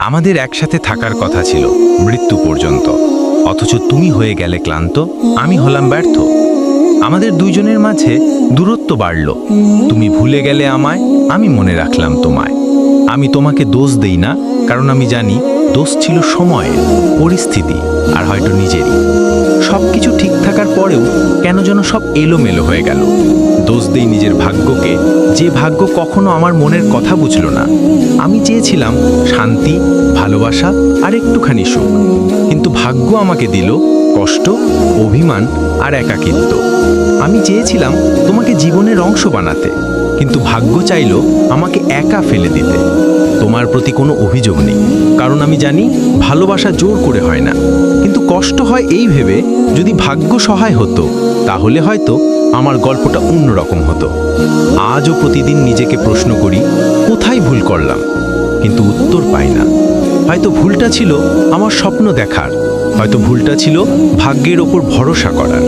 আমাদের একসাথে থাকার কথা ছিল, মৃত্যু পর্যন্ত। অথচ তুমি হয়ে গেলে ক্লান্ত, আমি হলাম ব্যর্থ। আমাদের দুইজনের মাঝে দূরত্ব বাড়ল। তুমি ভুলে গেলে আমায়, আমি মনে রাখলাম তোমায়। আমি তোমাকে দোষ দেই না, কারণ আমি জানি দোষ ছিল সময়ের, পরিস্থিতি, আর হয়তো নিজেরই। পরেও কেন যেন সব এলোমেলো হয়ে গেল। দোষ দেই নিজের ভাগ্যকে, যে ভাগ্য কখনো আমার মনের কথা বুঝল না। আমি চেয়েছিলাম শান্তি, ভালোবাসা আর একটুখানি সুখ। কিন্তু ভাগ্য আমাকে দিল কষ্ট, অভিমান আর একাকিত্ব। আমি চেয়েছিলাম তোমাকে জীবনের অংশ বানাতে, কিন্তু ভাগ্য চাইল আমাকে একা ফেলে দিতে। তোমার প্রতি কোনো অভিযোগ নেই, কারণ আমি জানি ভালোবাসা জোর করে হয় না। কষ্ট হয় এই ভেবে যদি ভাগ্য সহায় হতো, তাহলে হয়তো আমার গল্পটা অন্যরকম হতো। আজও প্রতিদিন নিজেকে প্রশ্ন করি, কোথায় ভুল করলাম? কিন্তু উত্তর পাই না। হয়তো ভুলটা ছিল আমার স্বপ্ন দেখার, হয়তো ভুলটা ছিল ভাগ্যের ওপর ভরসা করার।